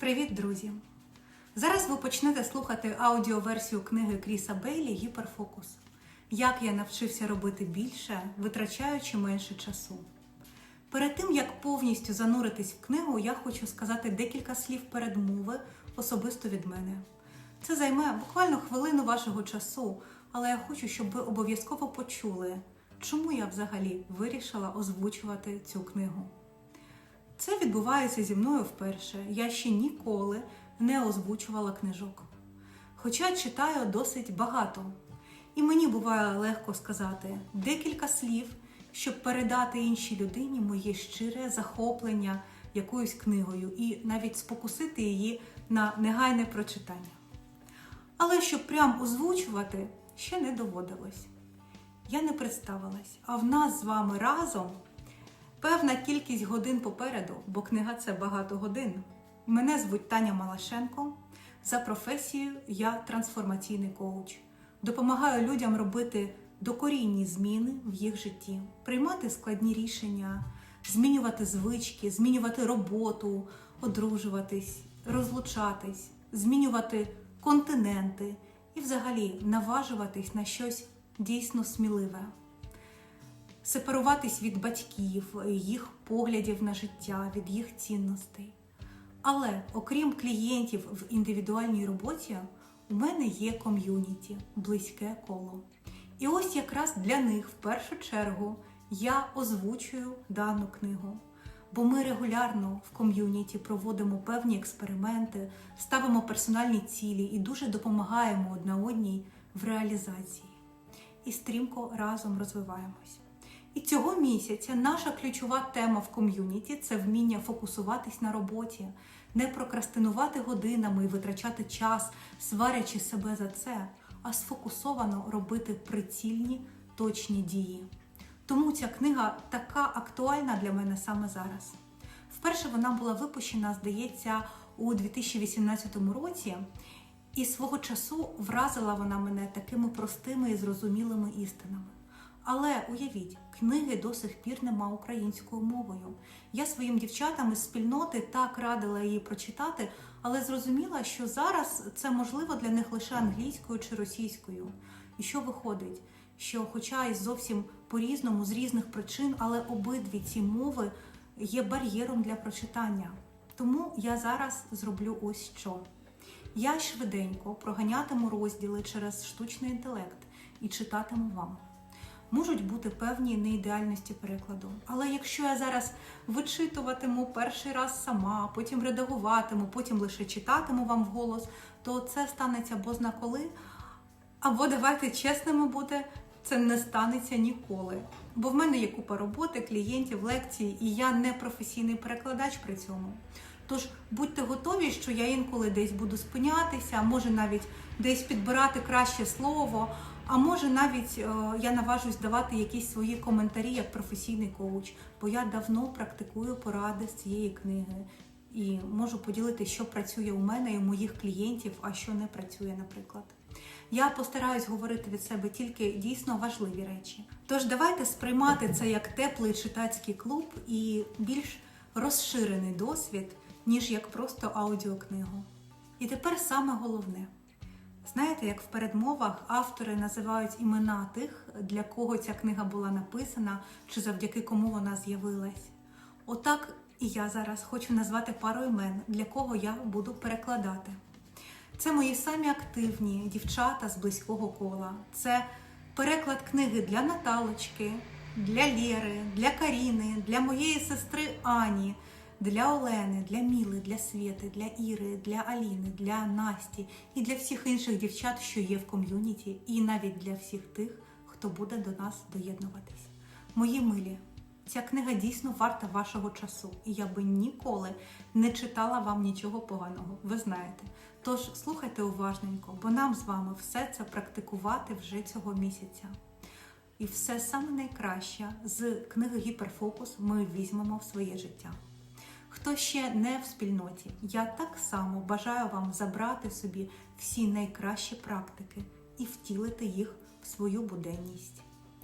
Привіт, друзі! Зараз ви почнете слухати аудіоверсію книги Кріса Бейлі Гіперфокус. Як я навчився робити більше, витрачаючи менше часу. Перед тим як повністю зануритись в книгу, я хочу сказати декілька слів передмови особисто від мене. Це займе буквально хвилину вашого часу, але я хочу, щоб ви обов'язково почули, чому я взагалі вирішила озвучувати цю книгу. Це відбувається зі мною вперше. Я ще ніколи не озвучувала книжок. Хоча читаю досить багато. І мені буває легко сказати декілька слів, щоб передати іншій людині моє щире захоплення якоюсь книгою і навіть спокусити її на негайне прочитання. Але щоб прям озвучувати, ще не доводилось. Я не представилась, а в нас з вами разом певна кількість годин попереду, бо книга це багато годин. Мене звуть Таня Малашенко. За професією я трансформаційний коуч. Допомагаю людям робити докорінні зміни в їх житті, приймати складні рішення, змінювати звички, змінювати роботу, одружуватись, розлучатись, змінювати континенти і взагалі наважуватись на щось дійсно сміливе сепаруватись від батьків, їх поглядів на життя, від їх цінностей. Але окрім клієнтів в індивідуальній роботі, у мене є ком'юніті, близьке коло. І ось якраз для них в першу чергу я озвучую дану книгу. Бо ми регулярно в ком'юніті проводимо певні експерименти, ставимо персональні цілі і дуже допомагаємо одна одній в реалізації. І стрімко разом розвиваємось. І цього місяця наша ключова тема в ком'юніті це вміння фокусуватись на роботі, не прокрастинувати годинами і витрачати час, сварячи себе за це, а сфокусовано робити прицільні точні дії. Тому ця книга така актуальна для мене саме зараз. Вперше вона була випущена, здається, у 2018 році, і свого часу вразила вона мене такими простими і зрозумілими істинами. Але уявіть, книги до сих пір нема українською мовою. Я своїм дівчатам із спільноти так радила її прочитати, але зрозуміла, що зараз це можливо для них лише англійською чи російською. І що виходить? Що, хоча і зовсім по-різному, з різних причин, але обидві ці мови є бар'єром для прочитання. Тому я зараз зроблю ось що. Я швиденько проганятиму розділи через штучний інтелект і читатиму вам можуть бути певні неідеальності перекладу. Але якщо я зараз вичитуватиму перший раз сама, потім редагуватиму, потім лише читатиму вам вголос, то це станеться бозна коли. Або давайте чесними буде, це не станеться ніколи. Бо в мене є купа роботи, клієнтів, лекцій, і я не професійний перекладач при цьому. Тож будьте готові, що я інколи десь буду спинятися, може навіть десь підбирати краще слово, а може навіть е, я наважусь давати якісь свої коментарі як професійний коуч, бо я давно практикую поради з цієї книги і можу поділитися, що працює у мене і у моїх клієнтів, а що не працює, наприклад. Я постараюсь говорити від себе тільки дійсно важливі речі. Тож давайте сприймати це як теплий читацький клуб і більш розширений досвід, ніж як просто аудіокнигу. І тепер саме головне. Знаєте, як в передмовах автори називають імена тих, для кого ця книга була написана, чи завдяки кому вона з'явилась. Отак і я зараз хочу назвати пару імен, для кого я буду перекладати. Це мої самі активні дівчата з близького кола. Це переклад книги для Наталочки, для Лєри, для Каріни, для моєї сестри Ані для Олени, для Міли, для Свєти, для Іри, для Аліни, для Насті і для всіх інших дівчат, що є в ком'юніті, і навіть для всіх тих, хто буде до нас доєднуватись. Мої милі, ця книга дійсно варта вашого часу, і я би ніколи не читала вам нічого поганого, ви знаєте. Тож слухайте уважненько, бо нам з вами все це практикувати вже цього місяця. І все саме найкраще з книги Гіперфокус ми візьмемо в своє життя. Хто ще не в спільноті, я так само бажаю вам забрати собі всі найкращі практики і втілити їх в свою буденність.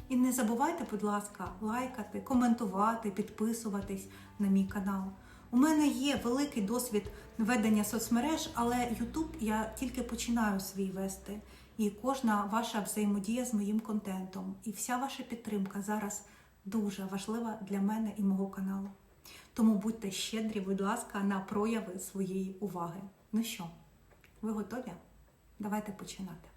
І не забувайте, будь ласка, лайкати, коментувати, підписуватись на мій канал. У мене є великий досвід ведення соцмереж, але YouTube я тільки починаю свій вести. І кожна ваша взаємодія з моїм контентом, і вся ваша підтримка зараз дуже важлива для мене і мого каналу. Тому будьте щедрі, будь ласка, на прояви своєї уваги. Ну що, ви готові? Давайте починати.